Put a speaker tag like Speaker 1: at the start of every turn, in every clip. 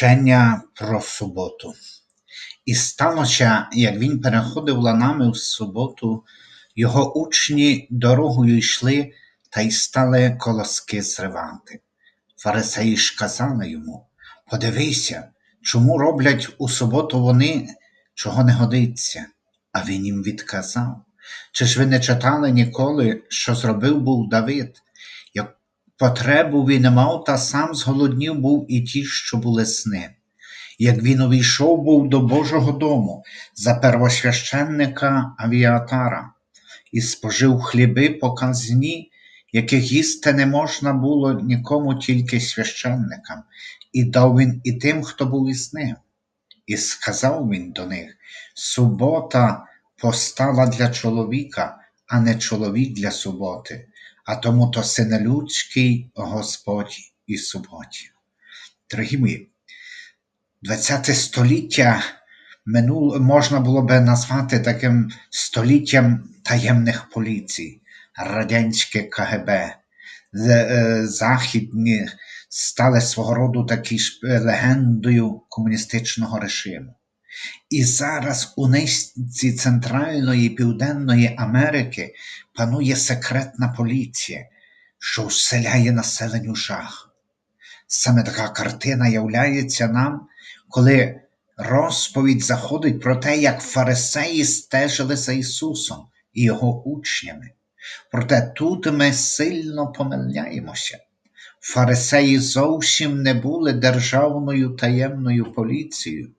Speaker 1: Вчення про суботу. І сталося, як він переходив ланами в суботу, його учні дорогою йшли та й стали колоски зривати. Фарисеї ж казали йому Подивися, чому роблять у суботу вони, чого не годиться. А він їм відказав Чи ж ви не читали ніколи, що зробив був Давид? Потребу він мав, та сам зголоднів був і ті, що були сни. Як він увійшов був до Божого дому за первосвященника Авіатара і спожив хліби показні, яких їсти не можна було нікому тільки священникам, і дав він і тим, хто був із ним. І сказав він до них: Субота постала для чоловіка, а не чоловік для суботи, а тому то син людський Господь і суботі. Дорогі мої, ХХ століття минуло, можна було би назвати таким століттям таємних поліцій, радянське КГБ, е, західні стали свого роду такі ж легендою комуністичного режиму. І зараз у низці Центральної Південної Америки панує секретна поліція, що вселяє населенню жах. Саме така картина являється нам, коли розповідь заходить про те, як фарисеї стежили за Ісусом і Його учнями. Проте тут ми сильно помиляємося. Фарисеї зовсім не були державною таємною поліцією,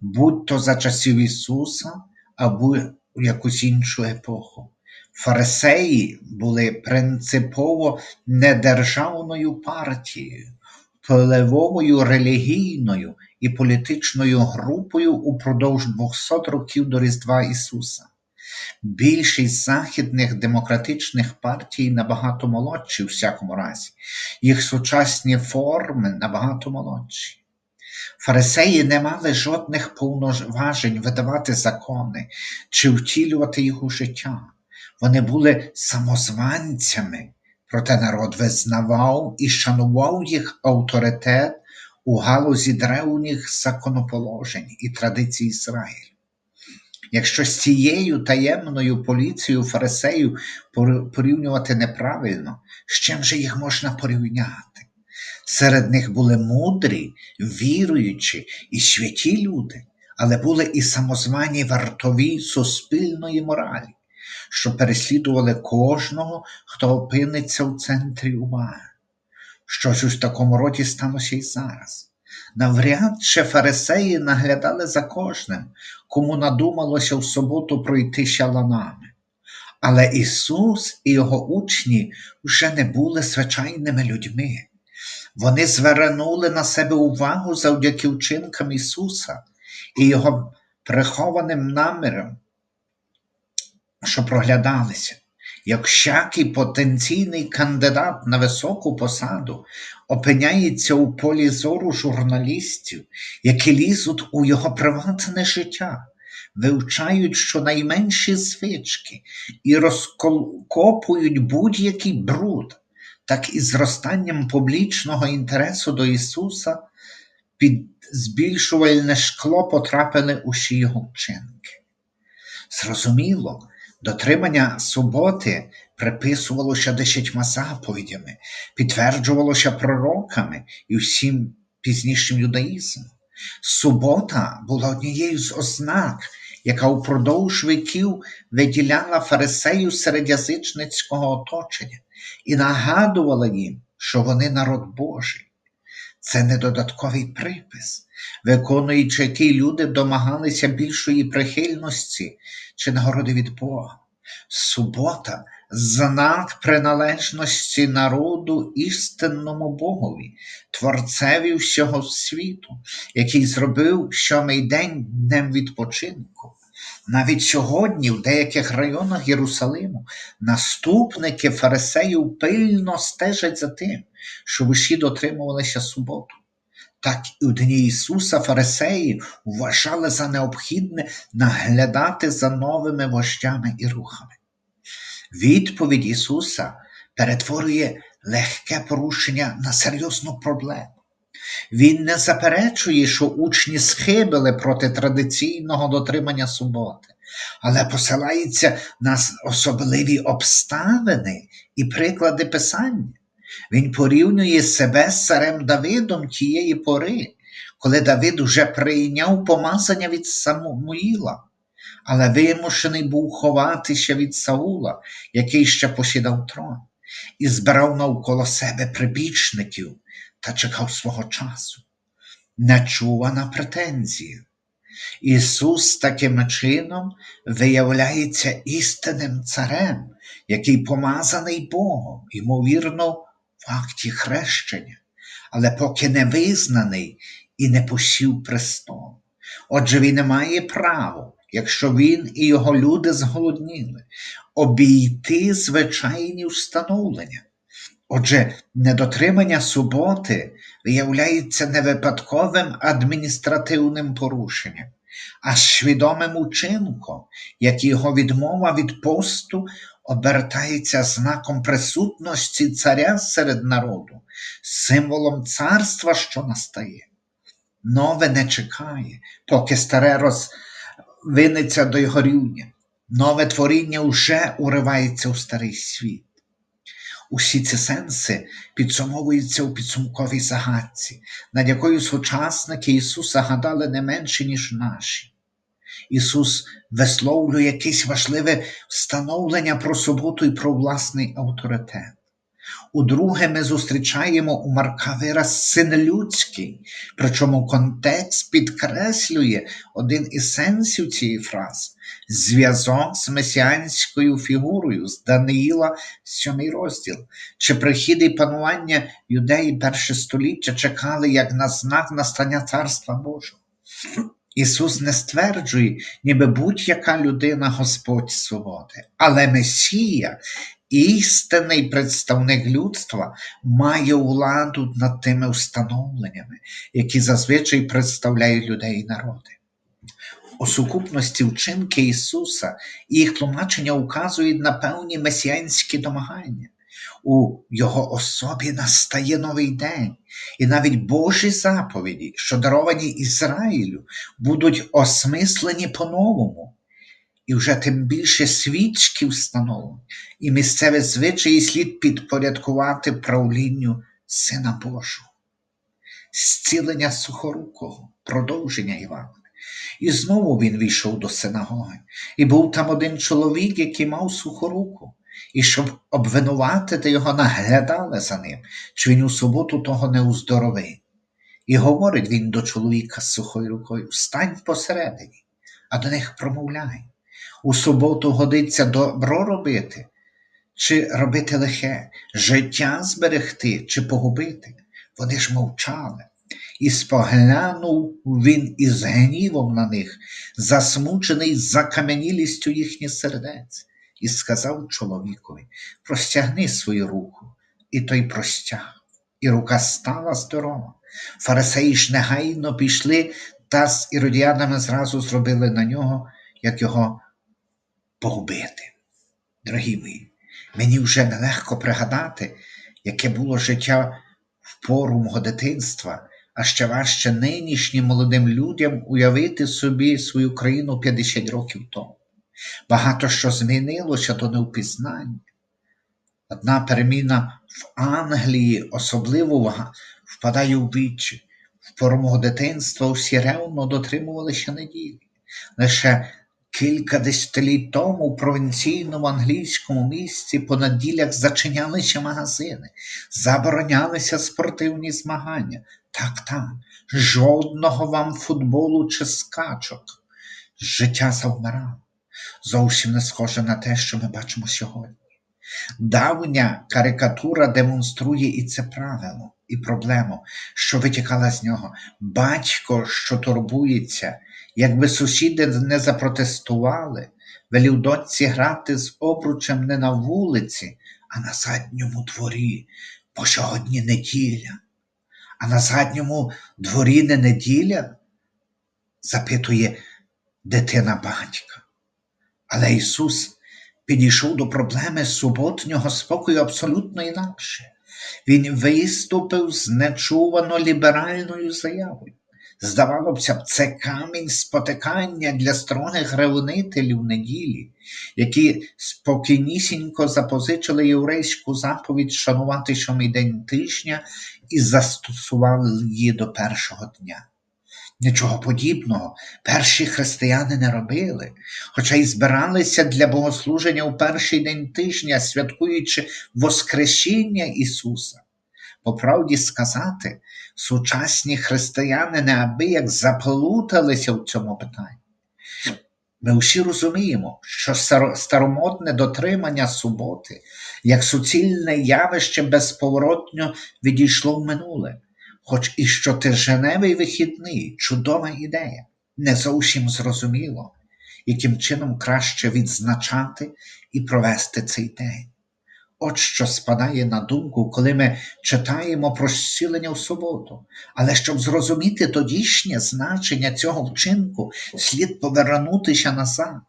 Speaker 1: будь то за часів Ісуса або в якусь іншу епоху. Фарисеї були принципово недержавною партією, впливовою релігійною і політичною групою упродовж 200 років до Різдва Ісуса. Більшість західних демократичних партій набагато молодші у всякому разі, їх сучасні форми набагато молодші. Фарисеї не мали жодних повноважень видавати закони чи втілювати їх життя. Вони були самозванцями, проте народ визнавав і шанував їх авторитет у галузі древніх законоположень і традицій Ізраїлю. Якщо з цією таємною поліцією фарисеїв порівнювати неправильно, з чим же їх можна порівняти? Серед них були мудрі, віруючі і святі люди, але були і самозвані вартові суспільної моралі, що переслідували кожного, хто опиниться в центрі уваги. Що ж у такому роді сталося і зараз? Навряд чи фарисеї наглядали за кожним, кому надумалося в суботу пройти шаланами. Але Ісус і Його учні вже не були звичайними людьми. Вони звернули на себе увагу завдяки вчинкам Ісуса і Його прихованим намірам, що проглядалися. Як всякий потенційний кандидат на високу посаду опиняється у полі зору журналістів, які лізуть у його приватне життя, вивчають щонайменші звички і розкопують будь-який бруд, так і зростанням публічного інтересу до Ісуса під збільшувальне шкло потрапили усі його вчинки. Зрозуміло, Дотримання суботи приписувалося десятьма заповідями, підтверджувалося пророками і всім пізнішим юдаїзмом. Субота була однією з ознак, яка упродовж віків виділяла фарисеїв серед язичницького оточення і нагадувала їм, що вони народ Божий. Це не додатковий припис, виконуючи який люди домагалися більшої прихильності чи нагороди від Бога. Субота знак приналежності народу істинному Богові, Творцеві всього світу, який зробив сьомий день днем відпочинку. Навіть сьогодні, в деяких районах Єрусалиму, наступники фарисеїв пильно стежать за тим, щоб усі дотримувалися суботу. Так і у дні Ісуса Фарисеї вважали за необхідне наглядати за новими вождями і рухами. Відповідь Ісуса перетворює легке порушення на серйозну проблему. Він не заперечує, що учні схибили проти традиційного дотримання суботи, але посилається на особливі обставини і приклади писання. Він порівнює себе з царем Давидом тієї пори, коли Давид уже прийняв помазання від Самуїла, але вимушений був ховатися від Саула, який ще посідав трон, і збирав навколо себе прибічників та чекав свого часу. Нечувана претензія. Ісус таким чином виявляється істинним царем, який помазаний Богом, ймовірно, в акті хрещення, але поки не визнаний і не посів престол. Отже, він не має права, якщо він і його люди зголодніли, обійти звичайні встановлення. Отже, недотримання суботи виявляється не випадковим адміністративним порушенням, а свідомим учинком, як його відмова від посту обертається знаком присутності царя серед народу, символом царства, що настає. Нове не чекає, поки старе розвинеться до його рівня. Нове творіння вже уривається у старий світ. Усі ці сенси підсумовуються у підсумковій загадці, над якою сучасники Ісуса гадали не менше, ніж наші. Ісус висловлює якесь важливе встановлення про суботу і про власний авторитет. Удруге, ми зустрічаємо у Марка вираз син людський, причому контекст підкреслює один із сенсів цієї фрази. Зв'язок з месіанською фігурою з Даниїла, сьомий розділ, чи прихід і панування юдеї перше століття чекали як на знак настання Царства Божого. Ісус не стверджує, ніби будь-яка людина Господь свободи, але Месія, істинний представник людства, має владу над тими встановленнями, які зазвичай представляють людей і народи. У сукупності вчинки Ісуса і їх тлумачення указують на певні месіанські домагання. У Його особі настає новий день, і навіть Божі заповіді, що даровані Ізраїлю, будуть осмислені по-новому, і вже тим більше свічки встановлені, і місцеві звичаї слід підпорядкувати правлінню Сина Божого, зцілення сухорукого, продовження Івана. І знову він війшов до синагоги, і був там один чоловік, який мав суху руку, і щоб обвинуватити його, наглядали за ним, чи він у суботу того не уздоровив. І говорить він до чоловіка з сухою рукою: Встань посередині, а до них промовляй. У суботу годиться добро робити, чи робити лихе, життя зберегти, чи погубити. Вони ж мовчали. І споглянув він із гнівом на них, засмучений закам'янілістю їхніх сердець, і сказав чоловікові простягни свою руку, і той простяг, і рука стала здорова. Фарисеї ж негайно пішли та з іродіянами зразу зробили на нього, як його погубити. Дорогі мої, мені вже нелегко пригадати, яке було життя в пору мого дитинства а ще важче нинішнім молодим людям уявити собі свою країну 50 років тому. Багато що змінилося до невпізнання. Одна переміна в Англії особливо впадає у вічі. В пору мого дитинства всі ревно дотримувалися неділі. Лише Кілька десятиліть тому в провінційному англійському місті по неділях зачинялися магазини, заборонялися спортивні змагання. Так, так, жодного вам футболу чи скачок. Життя завмирало. Зовсім не схоже на те, що ми бачимо сьогодні. Давня карикатура демонструє і це правило, і проблему, що витікала з нього. Батько, що турбується, якби сусіди не запротестували, велів дочці грати з обручем не на вулиці, а на задньому дворі, бо сьогодні неділя. А на задньому дворі не неділя? запитує дитина батька. Але Ісус підійшов до проблеми суботнього спокою абсолютно інакше. Він виступив з нечувано ліберальною заявою. Здавалося б, це камінь спотикання для строгих ревнителів неділі, які спокійнісінько запозичили єврейську заповідь шанувати сьомий день тижня і застосували її до першого дня. Нічого подібного перші християни не робили, хоча й збиралися для богослуження у перший день тижня, святкуючи Воскресіння Ісуса. По правді сказати, сучасні християни неабияк заплуталися в цьому питанні. Ми всі розуміємо, що старомодне дотримання суботи, як суцільне явище безповоротно відійшло в минуле, хоч і щотижневий вихідний чудова ідея, не зовсім зрозуміло, яким чином краще відзначати і провести цей день. От що спадає на думку, коли ми читаємо про зцілення в суботу. Але щоб зрозуміти тодішнє значення цього вчинку, слід повернутися назад,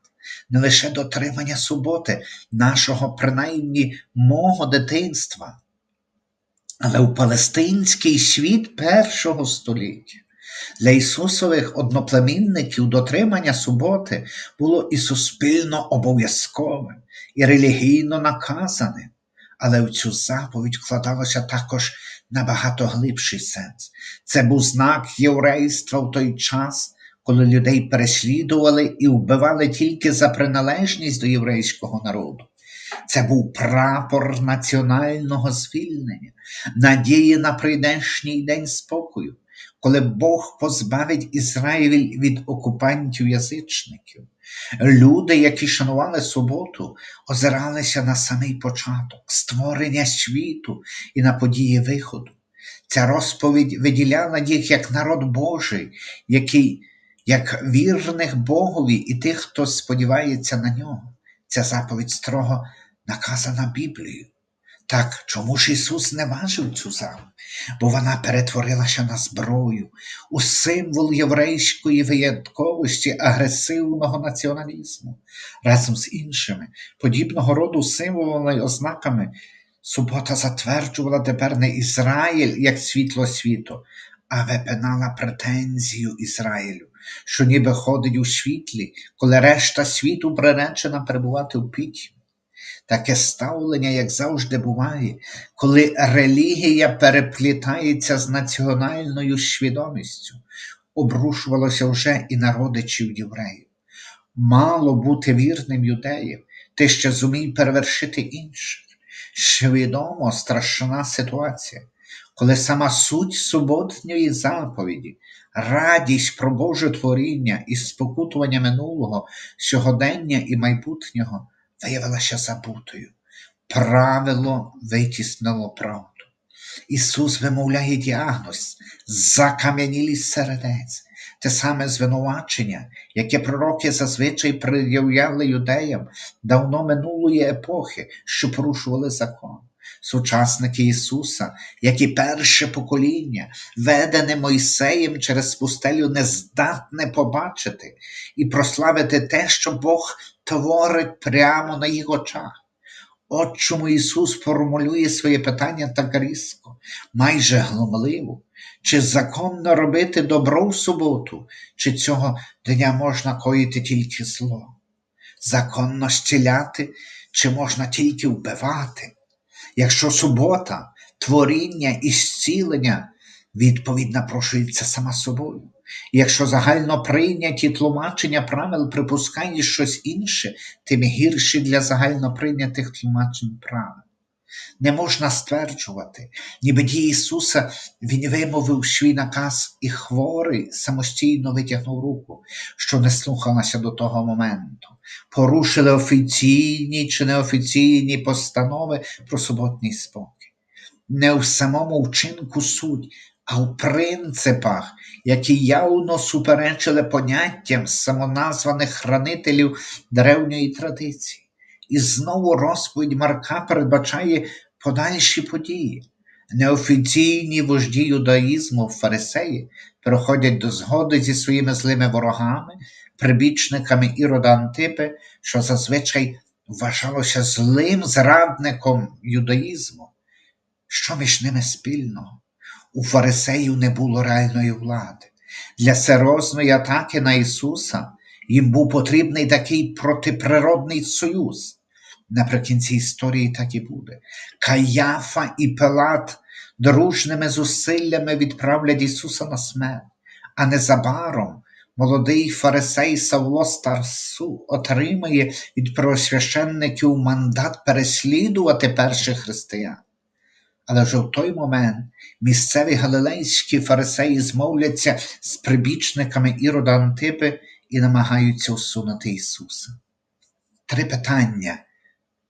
Speaker 1: не лише дотримання суботи, нашого, принаймні, мого дитинства, але у палестинський світ першого століття. Для Ісусових одноплемінників дотримання суботи було і суспільно обов'язковим, і релігійно наказаним але в цю заповідь вкладалося також набагато глибший сенс. Це був знак єврейства в той час, коли людей переслідували і вбивали тільки за приналежність до єврейського народу. Це був прапор національного звільнення, надії на прийдешній день спокою, коли Бог позбавить Ізраїль від окупантів язичників. Люди, які шанували суботу, озиралися на самий початок, створення світу і на події виходу. Ця розповідь виділяла їх як народ Божий, який, як вірних Богові і тих, хто сподівається на нього. Ця заповідь строго наказана Біблією. Так чому ж Ісус не важив цю заповідь? Бо вона перетворилася на зброю, у символ єврейської винятковості агресивного націоналізму. Разом з іншими, подібного роду символами і ознаками, субота затверджувала тепер не Ізраїль як світло світу, а випинала претензію Ізраїлю, що ніби ходить у світлі, коли решта світу приречена перебувати у пітьмі. Таке ставлення, як завжди буває, коли релігія переплітається з національною свідомістю, обрушувалося вже і на родичів євреїв. Мало бути вірним юдеєм, ти ще зумій перевершити інших. Свідомо страшна ситуація, коли сама суть суботньої заповіді, радість про Боже творіння і спокутування минулого, сьогодення і майбутнього виявилася забутою. Правило витіснило правду. Ісус вимовляє діагноз, закам'янілість сердець, те саме звинувачення, яке пророки зазвичай пред'являли юдеям давно минулої епохи, що порушували закон. Сучасники Ісуса, як і перше покоління, ведене Мойсеєм через пустелю, не здатне побачити і прославити те, що Бог творить прямо на їх очах. От чому Ісус формулює своє питання так різко, майже глумливо, чи законно робити добро в суботу, чи цього дня можна коїти тільки зло? Законно зціляти, чи можна тільки вбивати? Якщо субота, творіння і зцілення, відповідь напрошується сама собою. Якщо загально прийняті тлумачення правил припускають щось інше, тим гірше для загально прийнятих тлумачень правил. Не можна стверджувати, ніби дії Ісуса Він вимовив свій наказ, і хворий самостійно витягнув руку, що не слухалася до того моменту, порушили офіційні чи неофіційні постанови про суботній спокій. Не в самому вчинку суть, а в принципах, які явно суперечили поняттям самоназваних хранителів древньої традиції. І знову розповідь Марка передбачає подальші події. Неофіційні вожді юдаїзму фарисеї приходять до згоди зі своїми злими ворогами, прибічниками Ірода Антипи, що зазвичай вважалося злим зрадником юдаїзму. Що між ними спільного? У фарисеїв не було реальної влади. Для серйозної атаки на Ісуса їм був потрібний такий протиприродний союз. Наприкінці історії так і буде. Каяфа і Пилат дружними зусиллями відправлять Ісуса на смерть, а незабаром молодий фарисей Савло Старсу отримає від первосвященників мандат переслідувати перших християн. Але вже в той момент місцеві галилейські фарисеї змовляться з прибічниками Ірода Антипи і намагаються усунути Ісуса. Три питання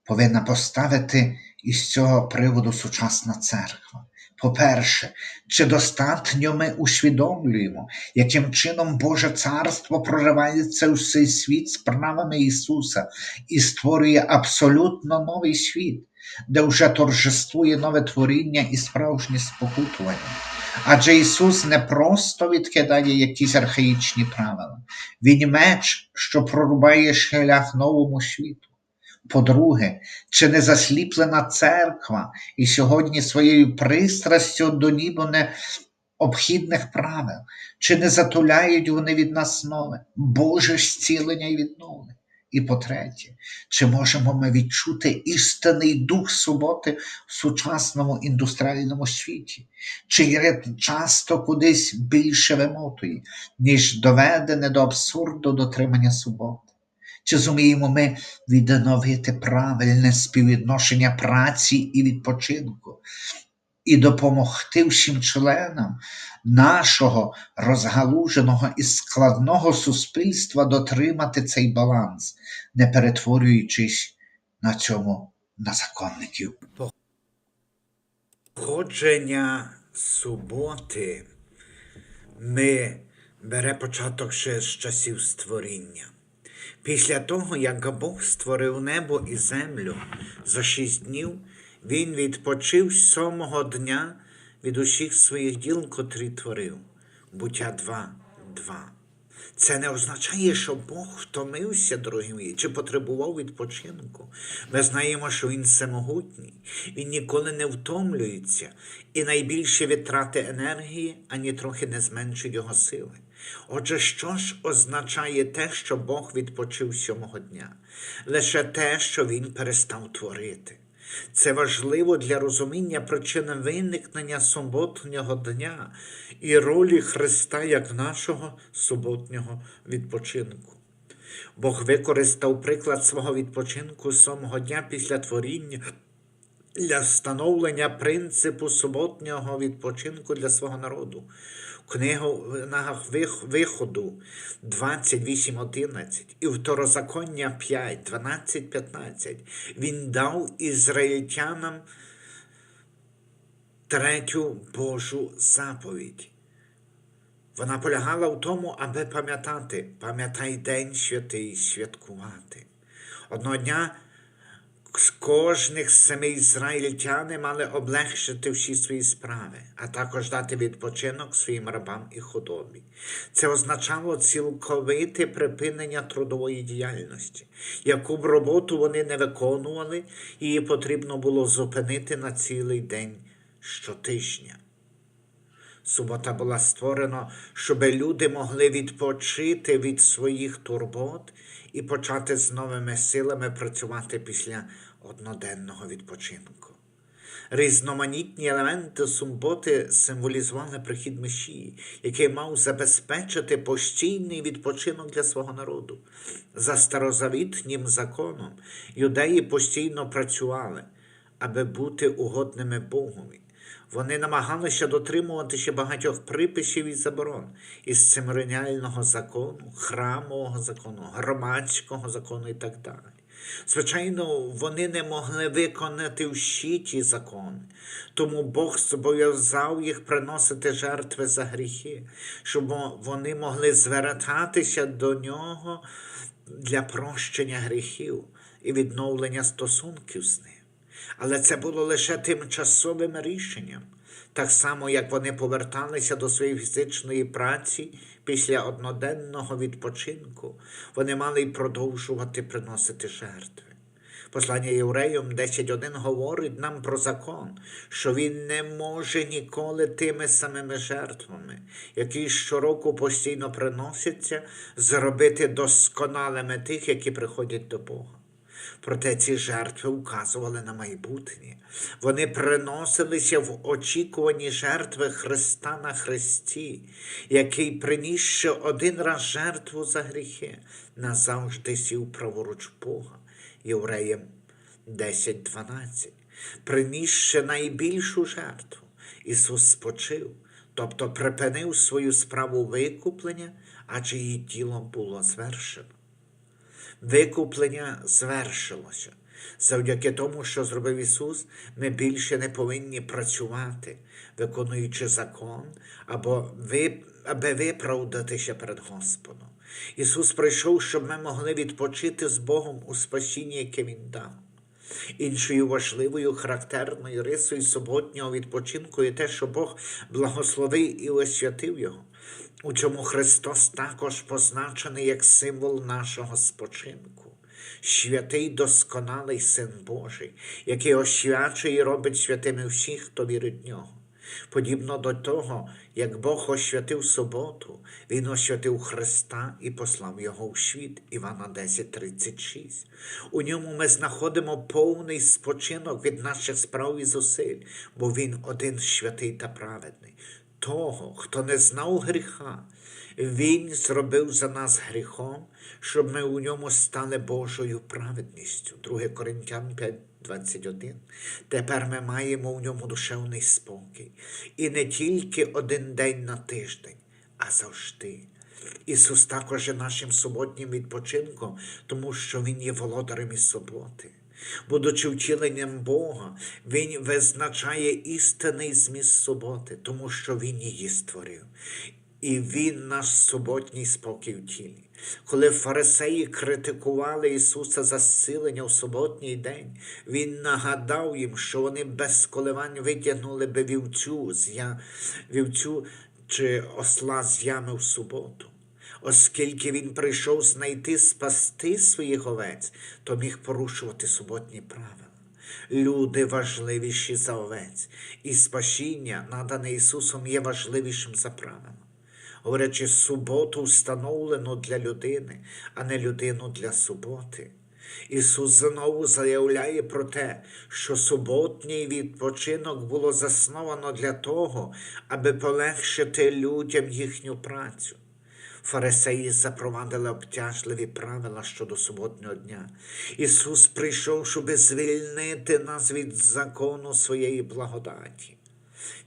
Speaker 1: повинна поставити із цього приводу сучасна церква. По-перше, чи достатньо ми усвідомлюємо, яким чином Боже Царство проривається у цей світ справами Ісуса і створює абсолютно новий світ, де вже торжествує нове творіння і справжнє спокутування. Адже Ісус не просто відкидає якісь архаїчні правила, Він меч, що прорубає шлях новому світу. По-друге, чи не засліплена церква і сьогодні своєю пристрастю до ніби необхідних правил, чи не затуляють вони від нас нове, Боже зцілення і відновлення? І по-третє, чи можемо ми відчути істинний дух суботи в сучасному індустріальному світі? Чи є часто кудись більше вимотує, ніж доведене до абсурду дотримання суботи? Чи зуміємо ми відновити правильне співвідношення праці і відпочинку і допомогти всім членам нашого розгалуженого і складного суспільства дотримати цей баланс, не перетворюючись на цьому на законників?
Speaker 2: Походження суботи ми бере початок ще з часів створіння. Після того, як Бог створив небо і землю за шість днів, Він відпочив сьомого дня від усіх своїх діл, котрі творив. Буття 2, 2. Це не означає, що Бог втомився, дорогі мої, чи потребував відпочинку. Ми знаємо, що Він всемогутній, Він ніколи не втомлюється, і найбільше витрати енергії ані трохи не зменшить його сили. Отже, що ж означає те, що Бог відпочив сьомого дня? Лише те, що Він перестав творити. Це важливо для розуміння причини виникнення суботнього дня і ролі Христа як нашого суботнього відпочинку. Бог використав приклад свого відпочинку сьомого дня після творіння для встановлення принципу суботнього відпочинку для свого народу. Книгах Виходу 28.11 і Второзаконня 5, 12, 15 він дав ізраїльтянам третю Божу заповідь. Вона полягала в тому, аби пам'ятати, пам'ятай день святий святкувати. Одного дня з кожних семи ізраїльтяни мали облегшити всі свої справи, а також дати відпочинок своїм рабам і худобі. Це означало цілковите припинення трудової діяльності. Яку б роботу вони не виконували, її потрібно було зупинити на цілий день щотижня. Субота була створена, щоб люди могли відпочити від своїх турбот і почати з новими силами працювати після одноденного відпочинку. Різноманітні елементи суботи символізували прихід Месії, який мав забезпечити постійний відпочинок для свого народу. За старозавітнім законом юдеї постійно працювали, аби бути угодними Богові. Вони намагалися дотримуватися багатьох приписів і заборон із цимоніального закону, храмового закону, громадського закону і так далі. Звичайно, вони не могли виконати всі ті закони, тому Бог зобов'язав їх приносити жертви за гріхи, щоб вони могли звертатися до нього для прощення гріхів і відновлення стосунків з ним. Але це було лише тимчасовим рішенням, так само, як вони поверталися до своєї фізичної праці після одноденного відпочинку, вони мали й продовжувати приносити жертви. Послання євреям 10.1 говорить нам про закон, що він не може ніколи тими самими жертвами, які щороку постійно приносяться, зробити досконалими тих, які приходять до Бога. Проте ці жертви указували на майбутнє. Вони приносилися в очікуванні жертви Христа на Христі, який приніс ще один раз жертву за гріхи, назавжди сів праворуч Бога. Євреям 10.12. Приніс ще найбільшу жертву. Ісус спочив, тобто припинив свою справу викуплення, адже її тіло було звершено. Викуплення звершилося. Завдяки тому, що зробив Ісус, ми більше не повинні працювати, виконуючи закон, або ви, аби виправдатися перед Господом. Ісус прийшов, щоб ми могли відпочити з Богом у спасінні, яке Він дав. Іншою важливою характерною рисою суботнього відпочинку є те, що Бог благословив і освятив його. У чому Христос також позначений як символ нашого спочинку. Святий досконалий Син Божий, який освячує і робить святими всіх, хто вірить в нього. Подібно до того, як Бог освятив суботу, Він освятив Христа і послав Його в світ. Івана 10:36. У ньому ми знаходимо повний спочинок від наших справ і зусиль, бо Він один святий та праведний. Того, хто не знав гріха, Він зробив за нас гріхом, щоб ми у ньому стали Божою праведністю. 2 Коринтян 5, 21. Тепер ми маємо в ньому душевний спокій. І не тільки один день на тиждень, а завжди. Ісус також є нашим суботнім відпочинком, тому що Він є володарем і суботи. Будучи втіленням Бога, Він визначає істинний зміст суботи, тому що Він її створив. І Він наш суботній спокій в тілі. Коли фарисеї критикували Ісуса за зцілення в суботній день, Він нагадав їм, що вони без коливань витягнули би вівцю, з я... вівцю чи осла з ями в суботу. Оскільки він прийшов знайти спасти своїх овець, то міг порушувати суботні правила. Люди важливіші за овець, і спасіння, надане Ісусом, є важливішим за правила. Говорячи, суботу встановлено для людини, а не людину для суботи. Ісус знову заявляє про те, що суботній відпочинок було засновано для того, аби полегшити людям їхню працю. Фарисеї запровадили обтяжливі правила щодо суботнього дня. Ісус прийшов, щоб звільнити нас від закону своєї благодаті.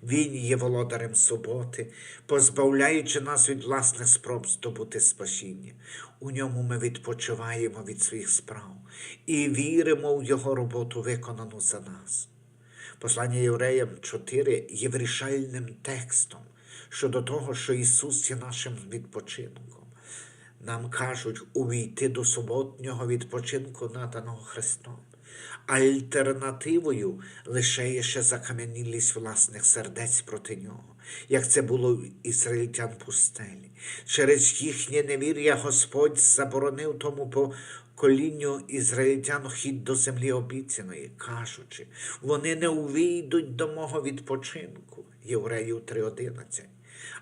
Speaker 2: Він є володарем суботи, позбавляючи нас від власних спроб здобути спасіння. У ньому ми відпочиваємо від своїх справ і віримо в Його роботу, виконану за нас. Послання Євреям 4 є вирішальним текстом щодо того, що Ісус є нашим відпочинком. Нам кажуть увійти до суботнього відпочинку, наданого Христом. Альтернативою лише є ще закам'янілість власних сердець проти нього, як це було в ізраїльтян пустелі. Через їхнє невір'я Господь заборонив тому поколінню ізраїльтян хід до землі обіцяної, кажучи, вони не увійдуть до мого відпочинку. Євреїв 3.11.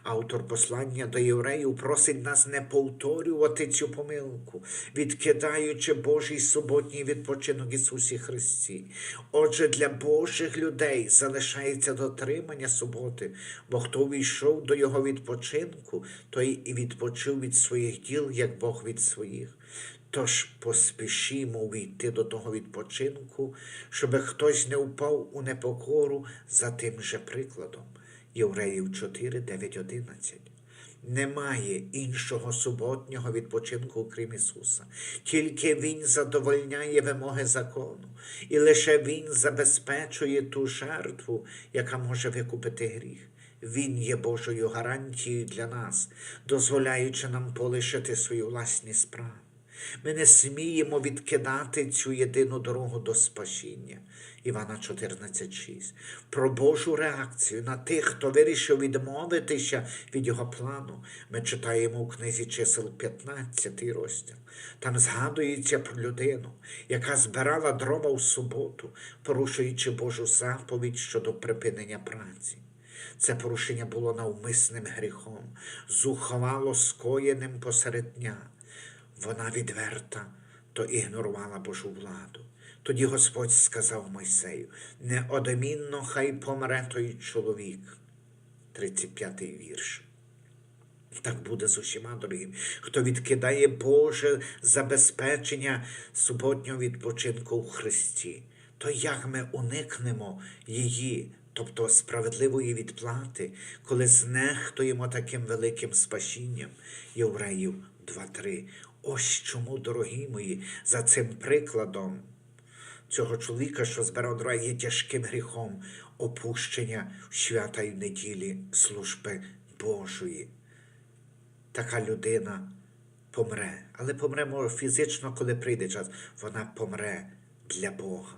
Speaker 2: Автор послання до євреїв просить нас не повторювати цю помилку, відкидаючи Божий суботній відпочинок Ісусі Христі. Отже, для Божих людей залишається дотримання суботи, бо хто війшов до Його відпочинку, той і відпочив від своїх діл, як Бог від своїх. Тож поспішімо війти до того відпочинку, щоб хтось не впав у непокору за тим же прикладом. Євреїв 4, 9, 11. Немає іншого суботнього відпочинку, крім Ісуса. Тільки Він задовольняє вимоги закону, і лише Він забезпечує ту жертву, яка може викупити гріх. Він є Божою гарантією для нас, дозволяючи нам полишити свої власні справи. Ми не сміємо відкидати цю єдину дорогу до спасіння. Івана 14,6. Про Божу реакцію на тих, хто вирішив відмовитися від його плану. Ми читаємо у книзі чисел 15 розділ. Там згадується про людину, яка збирала дрова в суботу, порушуючи Божу заповідь щодо припинення праці. Це порушення було навмисним гріхом, зухвало скоєним посеред дня. Вона відверта, то ігнорувала Божу владу. Тоді Господь сказав Мойсею: неодмінно хай помре той чоловік. 35-й вірш. Так буде з усіма дорогим, хто відкидає Боже забезпечення суботнього відпочинку в Христі. То як ми уникнемо її, тобто справедливої відплати, коли знехтуємо таким великим спасінням Євреїв 2.3. Ось чому, дорогі мої, за цим прикладом цього чоловіка, що збирав дрова, тяжким гріхом опущення свята й неділі служби Божої. Така людина помре, але помре може фізично, коли прийде час. Вона помре для Бога,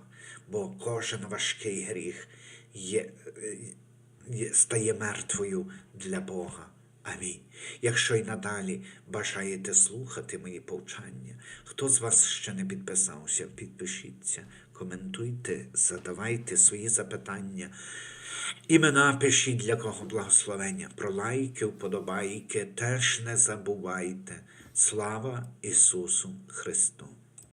Speaker 2: бо кожен важкий гріх є, є, стає мертвою для Бога. Амінь. Якщо й надалі бажаєте слухати мої повчання, хто з вас ще не підписався, підпишіться, коментуйте, задавайте свої запитання. Імена пишіть для кого благословення. Про лайки, вподобайки теж не забувайте. Слава Ісусу Христу!